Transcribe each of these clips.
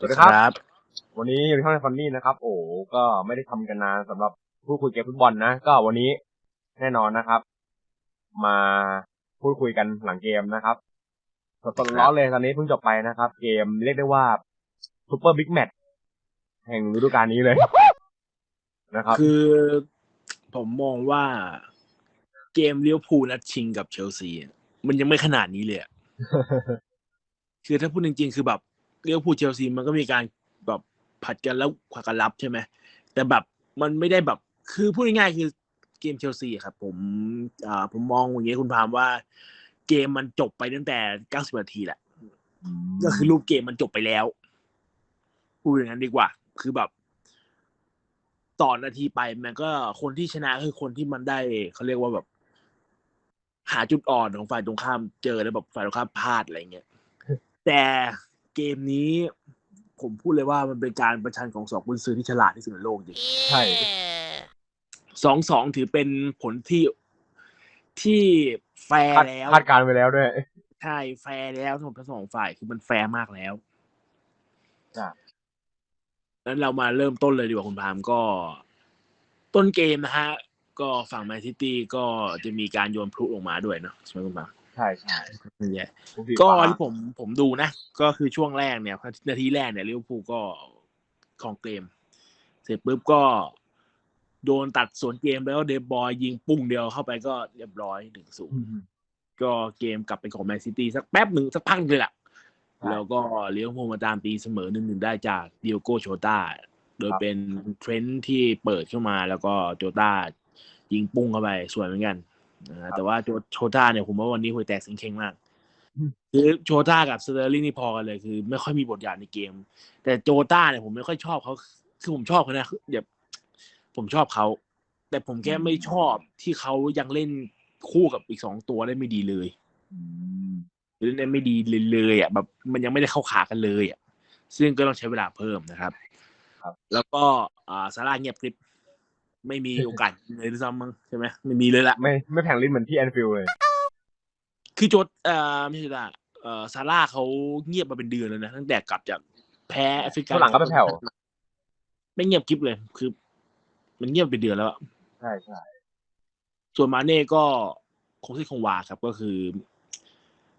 สวัสดีครับ วันนี้อยู่ที่ห้องฟันนี่นะครับ โอ้ก็ไม่ได้ทำกันนานสำหรับผู้คุยเกมฟุตบอลนะ ก็วันนี้แน่นอนนะครับ มาพูดคุยกันหลังเกมนะครับสดๆร้อนๆเลยตอนนี้เพิ่งจบไปนะครับ เกมเรียกได้ว่าซูเปอร์บิ๊กแมตช์แห่งฤดูกาลนี้เลยนะครับ คือผมมองว่าเกมเลี้ยวภูลนัดชิงกับเชลซีอะมันยังไม่ขนาดนี้เลยอะคือถ้าพูดจริงๆ คือแบบ เลี้ยวภูลเชลซีมันก็มีการแบบผัดกันแล้วขวากันรับใช่ไหมแต่แบบมันไม่ได้แบบคือพูดง่ายๆคือเกมเชลซีอะครับ ผมอ่าผมมองอย่างเงี้ยคุณพามว่า เกมมันจบไปตั้งแต่เก้าสิบนาทีแหละก็คือรูปเกมมันจบไปแล้วพูดอย่างนั้นดีกว่า คือแบบต่อนาทีไปมันก็คนที่ชนะคือคนที่มันได้เขาเรียกว่าแบบ หาจุดอ่อนของฝ่ายตรงข้ามเจอแล้วแบบฝ่ายตรงข้ามพลาดอะไรเงี้ยแต่ เกมนี้ ผมพูดเลยว่ามันเป็นการประชันของสองกุนซือที่ฉลาดที่สุดในโลกจริงใช่สองสองถือเป็นผลที่ที่แฟร์คาดแล้วคาดการณ์ไปแล้วด้วย ใช่แฟร์แล้วสำหรับทั้งสองฝ่ายคือมันแฟร์มากแล้วจ้ะนั้นเรามาเริ่มต้นเลยดีกว่าคุณพามก็ ต้นเกมนะฮะ ก็ฝั่งแมนซิตี้ก็จะมีการโยนพลุออกมาด้วยเนาะใช่ไหมคุณพาม ใช่ใช่นั่นแหละผู้ผิดก็ฟ้าที่ผมผมดูนะ ก็คือช่วงแรกเนี่ยนาทีแรกเนี่ยลิเวอร์พูลก็ของเกม เสร็จปุ๊บก็โดนตัดสวนเกมแล้วเดบอยยิงปุ้งเดียวเข้าไปก็เรียบร้อยหนึ่งศูนย์อืมก็เกมกลับเป็นของแมนซิตี้สักแป๊บหนึ่งสักพักหนึ่งเลยแหละใช่แล้วก็เลี้ยวโฮลมาตามตีเสมอหนึ่งหนึ่งได้จากเดียโกโชตาโดยครับเป็นเทรนด์ที่เปิดเข้ามาแล้วก็โจตายิงปุ้งเข้าไปสวยเหมือนกันนะฮะ แต่ว่าโจโชตาเนี่ยผมว่าวันนี้หัวแตกสิงเข่งมาก คือโจตากับสเตอร์ลิงนี่พอกันเลยคือ ไม่ค่อยมีบทบาทในเกม แต่โจตาเนี่ยผมไม่ค่อยชอบเขาคือผมชอบเขานะคือแบบผมชอบเขา แต่ผมแค่ไม่ชอบที่เขายังเล่นคู่กับอีกสองตัวได้ไม่ดีเลยอืมหรือเล่นไม่ดีเลยเลยอะแบบมันยังไม่ได้เข้าขากันเลยอะซึ่งก็ต้องใช้เวลาเพิ่มนะครับครับแล้วก็อ่าซาร่าเงียบกริบ ไม่มีโอกาสเลยด้วยซ้ำมั้งใช่ไหมไม่มีเลยละไม่ไม่แผงลิ้นเหมือนที่แอนฟิลด์เลย คือโจทเอ่อไม่ใช่ละเอ่อซาร่าเขาเงียบมาเป็นเดือนแล้วนะตั้งแต่กลับจากแพ้แอฟริกาช่วงหลังก็ไม่แผ่วไม่เงียบกริบเลย คือ มันเงียบเป็นเดือนแล้วอะใช่ใช่ส่วนมาเน่ก็คงที่คงวาครับก็คือ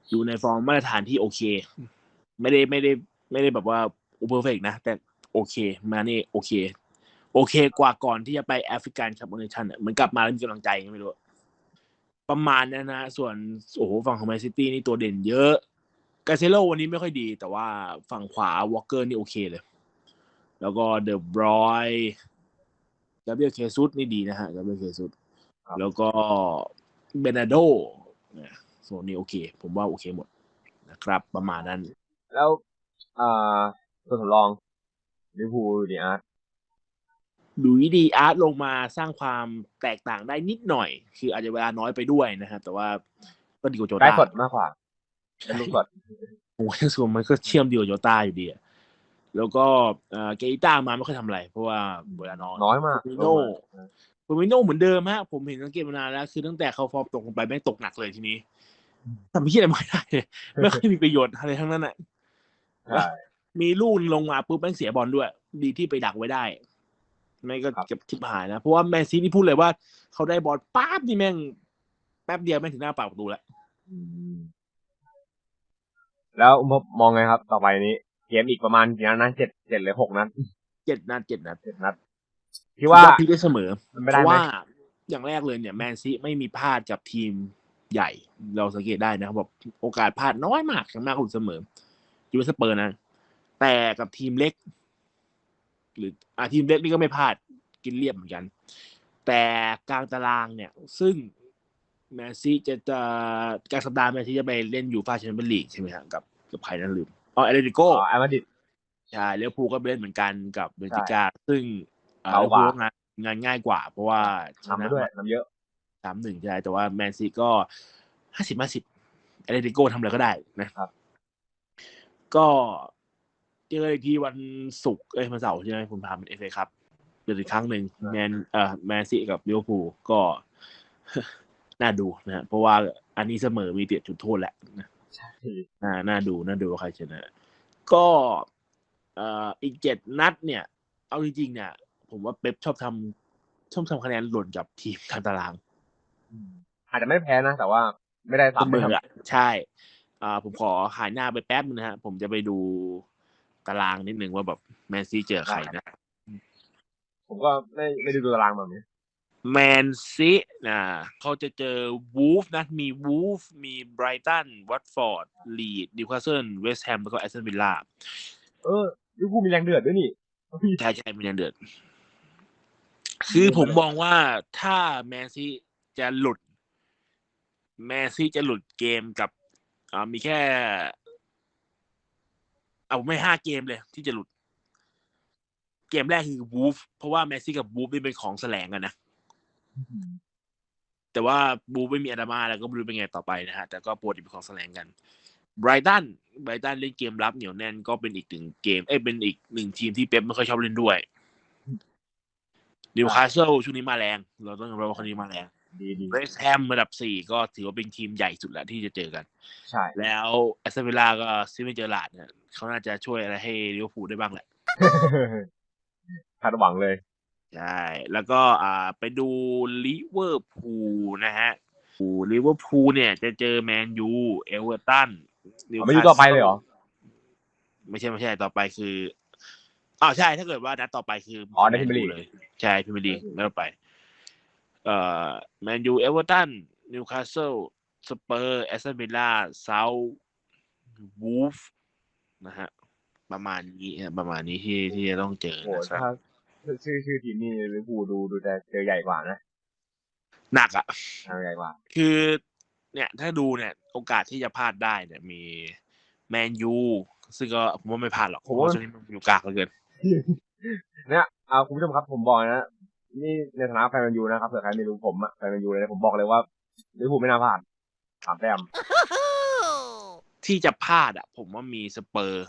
อยู่ในฟอร์มมาตรฐานที่โอเค ไม่ได้ไม่ได้ ไม่ได้แบบว่าอุปเฟกนะ แต่โอเค มาเน่โอเค โอเคกว่าก่อนที่จะไปแอฟริกันคัพเนชั่นอะเหมือนกลับมาแล้วมีกำลังใจยังไม่รู้ ประมาณนั้นนะ ส่วนโอ้โหฝั่งของแมนซิตี้นี่ตัวเด่นเยอะกาเซโลวันนี้ไม่ค่อยดี แต่ว่าฝั่งขวาวอลเกอร์นี่โอเคเลย แล้วก็เดอะบรอยกาเบรียลเคซุสนี่ดีนะฮะกาเบรียลเคซุสแล้วก็เบนาโดนะโซนนี้โอเค ผมว่าโอเคหมดนะครับ ประมาณนั้น แล้วอ่าตัวสำรองลิเวอร์พูลดีอาร์ต ดูวิดีอาร์ตลงมาสร้างความแตกต่างได้นิดหน่อย คืออาจจะเวลาน้อยไปด้วยนะครับ แต่ว่าก็ดีกว่าโจได้ต้าสดมากกว่าเป็นลูกสดผมว่าส่วนมันก็เชื่อมดีกว่าโจต้าอยู่ดีอะแล้วก็เอ่อเกอิต้ามาไม่ค่อยทำอะไร เพราะว่าเวลาน้อยน้อยมากฟิโน่โรมิโน่เหมือนเดิมฮะผมเห็นสังเกตมานานแล้ว คือตั้งแต่เขาฟอร์มตกลงไปแม่งตกหนักเลยทีนี้ทำไม่คิดอะไรไม่ได้เลยไม่ค่อยมีประโยชน์อะไรทั้งนั้นอะใช่มีลูกลงมาปุ๊บแม่งเสียบอลด้วย ดีที่ไปดักไว้ได้ ไม่ก็ครับเก็บทิบหายนะ เพราะว่าแมนซีนี่พูดเลยว่า เขาได้บอลป๊าบนี่แม่ง แป๊บเดียวแม่งถึงหน้าปากประตูแล้วอืมแล้วมองไงครับ ต่อไปนี้ เกมอีกประมาณกี่นัดนะเจ็ดเจ็ดหรือหกนัดเจ็ดนัดเจ็ดนัดเจ็ดนัดคิดว่าพลิกได้เสมอมันไม่เพได้ราะไหมว่าอย่างแรกเลยเนี่ยแมนซีไม่มีพลาดกับทีมใหญ่ เราสังเกตได้นะครับแบบโอกาสพลาดน้อยมากอย่างมากก็เสมอยูเวนสเปอร์นะ แต่กับทีมเล็ก หรืออ่าทีมเล็กนี่ก็ไม่พลาดกินเรียบเหมือนกัน แต่กลางตารางเนี่ย ซึ่งแมนซีจะจะกลางสัปดาห์แมนซีจะไปเล่นยูฟ่าแชมเปี้ยนลีกใช่ไหมฮะกับกับใครนั่นลืมอ๋อเอเลติโกอ๋อแอมาดิดใช่เลี้ยวภูลก็ไปเล่นเหมือนกันกับเบนฟิกา ซึ่งอ่เบากว่าลิวอร์พูลงานงานง่ายกว่า เพราะว่าชนำมาด้วยนำเยอะสามหนึ่งใช่แต่ว่าแมนซีก็ห้าสิบห้าสิบเอเลติโกทำอะไรก็ได้นะครับ ก็เจออีกทีวันศุกร์เอ้ยวันเสาร์ใช่ไหมผมพาเป็นเอฟเอครับเจออีกครั้งหนึ่งแมนเอ่อแมนซีกับลิเวอร์พูลก็ น่าดูนะฮะเพราะว่าอันนี้เสมอมีเตียจุดโทษแหละนะใช่น่าน่าดูน่าดูว่าใครชนะ ก็เอ่ออีกเจ็ดนัดเนี่ย เอาจริงๆเนี่ย ผมว่าเป๊ปชอบทำชอบทำคะแนนหล่นกับทีมทางตารางอาจจะไม่แพ้นะ แต่ว่าไม่ได้เสสามมไม่อทำอะใช่ อ่าผมขอหายหน้าไปแป๊บนึงนะฮะ ผมจะไปดู ตารางนิดนึงว่าแบบแมนซีเจอใครนะ ผมก็ไม่ไม่ได้ดูตารางแบบนี้แมนซีนะเขาจะเจอวูฟนะ มีวูฟมีไบรตันวัตฟอร์ดลีดนิวคาสเซิลเวสต์แฮมแล้วก็แอสตันวิลล่าเออลิเวอร์พูลมีแรงเดือดด้วยนี่ใช่ใช่มีแรงเดือด คือผมมองว่าถ้าแมนซีจะหลุด แมนซีจะหลุดเกมกับอ่ามีแค่ เอาไม่ห้าเกมเลย ที่จะหลุด เกมแรกคือวูฟเพราะว่าแมนซีกับวูฟนี่เป็นของแสลงกันนะแต่ว่าบูไม่มีอาดามาแล้วก็ไม่รู้เป็นไงต่อไปนะฮะแต่ก็ปวดเป็นของแสลงกันไบรตันไบรตันเล่นเกมรับเหนียวแน่นก็เป็นอีกหนึ่งเกม เอ้ยเป็นอีกหนึ่งทีมที่เป๊ปไม่ค่อยชอบเล่นด้วยนิวคาสเซิลช่วงนี้มาแรง เราต้องยอมรับว่าคนนี้มาแรงดีดี เวสต์แฮมระดับสี่ก็ถือว่าเป็นทีมใหญ่สุดแล้วที่จะเจอกัน ใช่ แล้วแอสตันวิลล่าก็ซิเมเจอร์ลาดเนี่ยเขาน่าจะช่วยอะไรให้ลิเวอร์พูลได้บ้างแหละคาดหวังเลย ใช่ แล้วก็อ่าไปดูลิเวอร์พูลนะฮะลิเวอร์พูลเนี่ยจะเจอแมนยูเอเวอร์ตันเอาไม่ดูต่อไปเลยเหรอ ไม่ใช่ไม่ใช่ต่อไปคืออ้าวใช่ถ้าเกิดว่านัดต่อไปคืออ๋อใน Premier League เลย ใช่พิมลีกนัดต่อไป เอ่อแมนยูเอเวอร์ตันนิวคาสเซิลสเปอร์แอสตันวิลล่าเซาวูฟนะฮะประมาณนี้ฮะประมาณนี้ที่ที่จะต้องเจอโอ้โหนะครับถ้าชื่อชื่อทีมนี่ลิเวอร์พูลดูดูแต่เจอใหญ่กว่านะหนักอะเจอใหญ่กว่า คือเนี่ยถ้าดูเนี่ยโอกาสที่จะพลาดได้เนี่ยมีแมนยูซึ่งก็ผมว่าไม่พลาดหรอกเพราะว่าช่วงนี้มันอยู่กากเหลือเกิน เนี่ยเอาคุณผู้ชมครับผมบอกนะ นี่ในฐานะแฟนแมนยูนะครับเผื่อใครไม่รู้ผมอะแฟนแมนยูเลยนะผมบอกเลยว่าลิเวอร์พูลไม่น่าพลาดสามแต้มที่จะพลาดอะผมว่ามีสเปอร์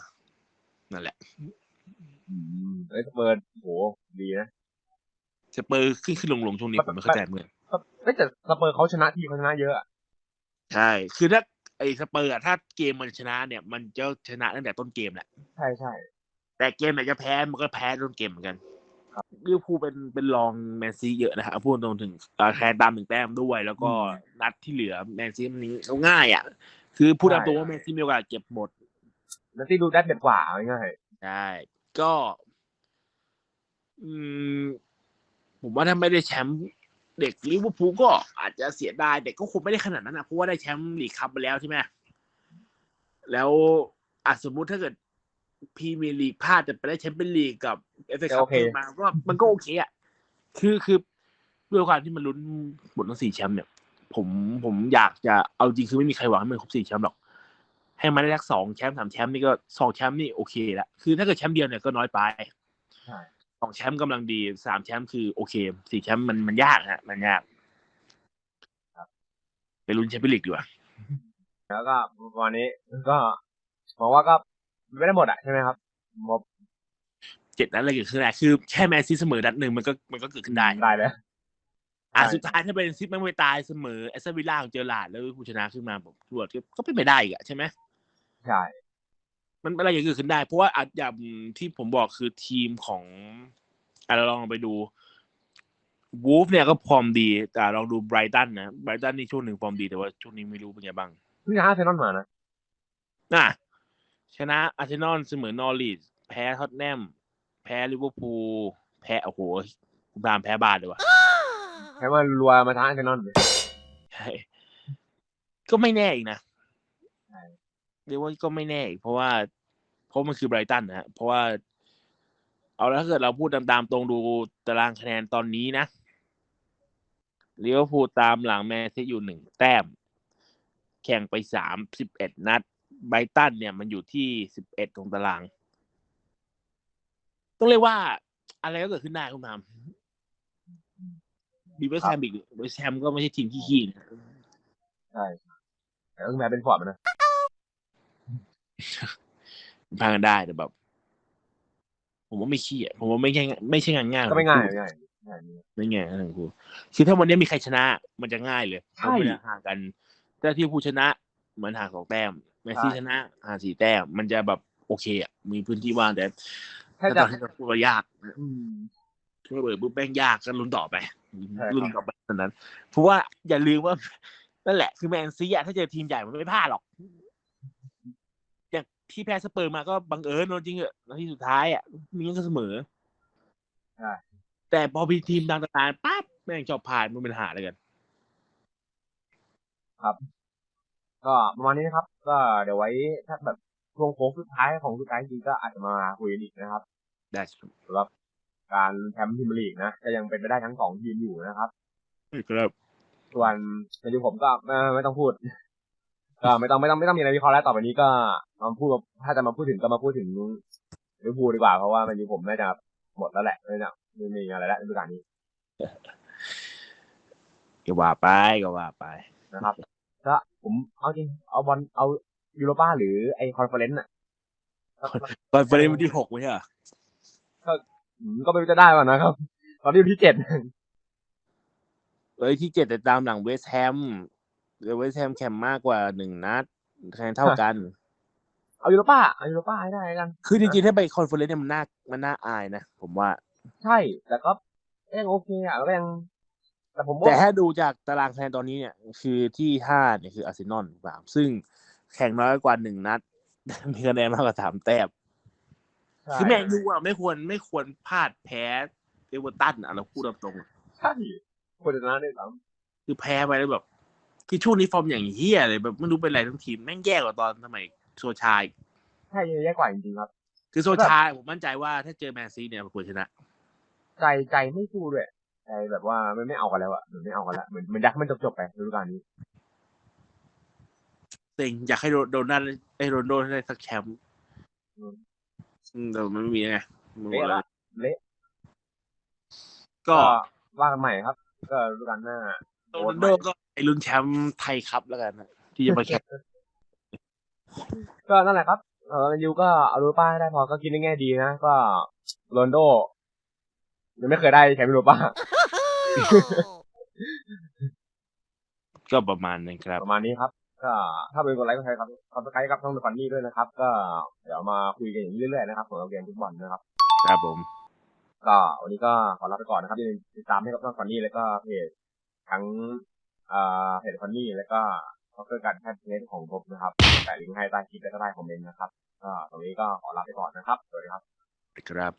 นั่นแหละอืมเอ้ยสเปิร์ดโหดีนะสเปอร์ขึ้นขึ้นลงลงช่วงนี้ผมไม่เข้าใจเหมือนกันเอ้ยแต่สเปอร์เขาชนะที่เขาชนะเยอะอะใช่ คือถ้าไอ้สเปอร์อะถ้าเกมมันชนะเนี่ย มันจะชนะตั้งแต่ต้นเกมแหละใช่ใช่แต่เกมไหนจะแพ้มันก็แพ้ต้นเกมเหมือนกัน ลิเวอร์พูลเป็นเป็นรองแมนซีเยอะนะครับพูดตรงถึงอ่าแทนตามหนึ่งแต้มด้วย แล้วก็นัดที่เหลือแมนซีมันนี้เขาง่ายอะ คือพูดตามตรงว่าแมนซีมีโอกาสเก็บหมดนันที่ดูได้เด็ดกว่าเอาง่ายใช่ก็ อืม ผมว่าถ้าไม่ได้แชมป์เด็กลิเวอร์พูลก็อาจจะเสียดายเด็กก็คงไม่ได้ขนาดนั้นนะเพราะว่าได้แชมป์ลีกคัพไปแล้วใช่ไหมแล้วอะสมมุติถ้าเกิด พรีเมียร์ลีกพลาดแต่ไปได้แชมเปี้ยนลีกกับเอฟเอคัพมาก็มันก็โอเคอะคือคือด้วยความที่มันลุ้นหมดทั้งสี่แชมป์เนี่ยผมผมอยากจะเอาจริงคือไม่มีใครหวังให้มันครบสี่แชมป์หรอก ให้มันได้สักสองแชมป์สามแชมป์นี่ก็สองแชมป์นี่โอเคแล้วคือถ้าเกิดแชมป์เดียวเนี่ยก็น้อยไปๆใช่สองแชมป์กำลังดีสามแชมป์คือโอเคสี่แชมป์มันมันยากฮะมันยากไปลุ้นแชมเปี้ยนลีกดีกว่าแล้วก็วันนี้ก็มองว่าก็ ไม่ได้หมดอะใช่ไหมครับมอบเจ็ดนัดอะไรเกิดขึ้นได้คือแค่แมนซีเสมอนัดหนึ่งมันก็มันก็เกิดขึ้นได้ได้แล้วอะใช่สุดท้ายถ้าเป็นซิปมันไปตายเสมอแอสตันวิลล่าของเจอหลาดแล้วผู้ชนะขึ้นมาผมตรวจก็เป็นไปได้อีกอะใช่ไหมใช่มันอะไรอย่างเกิดขึ้นได้ เพราะว่าอาจอย่างที่ผมบอกคือทีมของอะเราลองไปดูวูฟเนี่ยก็ฟอร์มดีแต่ลองดูไบรตันนะไบรตันนี่ช่วงหนึ่งฟอร์มดีแต่ว่าช่วงนี้ไม่รู้เป็นไงบ้างเพิ่งชนะอาร์เซนอลมานะน่ะ ชนะอาร์เซนอลเสมอนอริสแพ้ท็อตแนม แพ้ลิเวอร์พูลแพ้โอ้โหคุณตามแพ้บาทเลยวะแค่ว่ารัวมาท้าอาร์เซนอลใช่ก็ไม่แน่อีกนะใช่เรียกว่าก็ไม่แน่อีกเพราะว่า เพราะมันคือไบรตันนะฮะเพราะว่า เอาแล้วถ้าเกิดเราพูดตามๆตรงดูตารางคะแนนตอนนี้นะลิเวอร์พูลตามหลังแมนซีอยู่หนึ่งแต้ม แข่งไปสามสิบเอ็ดนัด ไบรตันเนี่ยมันอยู่ที่สิบเอ็ดของตาราง ต้องเรียกว่า อะไรก็เกิดขึ้นได้คุณพามบีเวอร์แซมอีกเวอร์แซมก็ไม่ใช่ทีมขี้ๆนะใช่แต่ก็คือแพ้เป็นฟอร์ดมานะพากันได้แต่แบบ ผมว่าไม่ขี้อะผมว่าไม่ใช่ไม่ใช่งานง่ายก็ไม่ง่ายไม่ง่ายง่ายไม่ง่ายนะทั้งคู่คือถ้าวันนี้มีใครชนะ มันจะง่ายเลยใช่เพราะมันจะห่างกันแต่ที่ผู้ชนะมันห่างสองแต้ม แมสซี่ใช่ชนะห่างสี่แต้มมันจะแบบโอเคอะมีพื้นที่ว่างแต่ถ้าถ้าจะตอนที่เราพูดว่ายากอืมถ้าเปิดปุ๊บแม่งยากก็ลุ้นต่อไปใช่ครับลุ้นต่อไปเท่านั้น เพราะว่าอย่าลืมว่านั่นแหละคือแมนซีอะถ้าเจอทีมใหญ่มันไม่พลาดหรอกอย่างที่แพ้สเปอร์มาก็บังเอิญโดนจริงเหอะนาทีสุดท้ายอะมีงั้นก็เสมอใช่แต่พอมีทีมดังตำนานปั๊บแม่งชอบผ่านมันเป็นหาอะไรกัน ก็ประมาณนี้นะครับ ก็เดี๋ยวไว้ถ้าแบบช่วงโค้งสุดท้ายของสุดท้ายจริงๆก็อาจจะมาคุยกันอีกนะครับ ได้ครับสำหรับการแชมป์พรีเมียร์ลีกนะก็ยังเป็นไปได้ทั้งสองทีมอยู่นะครับครับส่วนในทีมผมก็ไม่ไม่ต้องพูดก็ไม่ต้องไม่ต้องไม่ต้องมีอะไรวิเคราะห์แล้วต่อไปนี้ก็มาพูดถ้าจะมาพูดถึงก็มาพูดถึงลิเวอร์พูลดีกว่าเพราะว่าในทีมผมน่าจะหมดแล้วแหละไม่น่าไม่มีอะไรแล้วในฤดูกาลนี้ก็ว่าไปก็ว่าไปนะครับก็ ผมเอาจริงเอาบอลเอายูโรป้าหรือไอคอนเฟอเรนซ์อะก็ตอนประเด็นวันที่หกไม่ใช่เหรออืมก็ไม่รู้จะได้ป่ะนะครับ ตอนนี้อยู่ที่เจ็ดเอ้ยที่เจ็ดแต่ตามหลังเวสต์แฮมเวสต์แฮมแข่งมากกว่าหนึ่งนัดคะแนนเท่ากัน เอายูโรป้าเอายูโรป้าให้ได้กัน คือจริงๆ ถ้าไปคอนเฟอเรนซ์เนี่ยมันน่ามันน่าอายนะ ผมว่า ใช่ แต่ก็ยังโอเคอะแล้วก็ยัง แต่ผมว่าแต่ถ้าดูจากตารางคะแนนตอนนี้เนี่ย คือที่ห้าเนี่ยคืออาร์เซนอลสามซึ่งแข่งน้อยกว่าหนึ่งนัด มีคะแนนมากกว่าสามแต้มใช่คือแมนยูอะไม่ควรไม่ควรพลาดแพ้เอเวอร์ตันอะเราพูดตรงๆใช่ควรจะชนะด้วยซ้คือแพ้ไปแล้วแบบ คือช่วงนี้ฟอร์มอย่างเฮียเลยแบบไม่รู้เป็นไรทั้งทีมแม่งแย่กว่าตอนสมัยโซชายำใช่แย่กว่าจริงๆครับ คือโซชายผมมั่นใจว่าถ้าเจอแมนซีเนี่ยมันควรชนะ ใจใจไม่สู้ด้วย ใจแบบว่าไม่ไม่เอากันแล้วอะเหมือนไม่เอากันแล้วเหมือนเหมือนอยากให้มันจบจบๆไปฤดูกาลนี้เต็งอยากให้โดโดนัทไอ้โรนลโดได้สักแชมป์อืมอืมแต่มันไม่มีไงมันหมดเละแล้ละวเละก็ว่ากันใหม่ครับ ก็ฤดูกาลหน้าโรนลโดก็ไอ้รุ่นแชมป์ไทยครับแล้วกันนะที่จะมาแข่งก็นั่นแหละครับเออแมนยูก็เอารูป้าให้ได้พอก็คิดในแง่ดีนะ ก็โรนลโดยังไม่เคยได้แชมป์ยูโรป้า ก็ประมาณนั้นครับ ประมาณนี้ครับ ก็ถ้าเป็นกดไลค์ก็ใช้ครับคอนสไครต์กับช่องเดอะฟันนี่ด้วยนะครับ ก็เดี๋ยวมาคุยกันอย่างนี้เรื่อยๆนะครับสำหรับเกมฟุตบอลนะครับ ครับผม ก็วันนี้ก็ขอลาไปก่อนนะครับอย่าลืมติดตามให้กับช่องฟันนี่แล้วก็เพจทั้งเอ่อเพจฟันนี่แล้วก็ท็อกเกอร์การแพทย์เพจของผมนะครับแต่ลิงก์ให้ใต้คลิปแล้วก็ใต้คอมเมนต์นะครับก็ตรงนี้ก็ขอลาไปก่อนนะครับสวัสดีครับครับ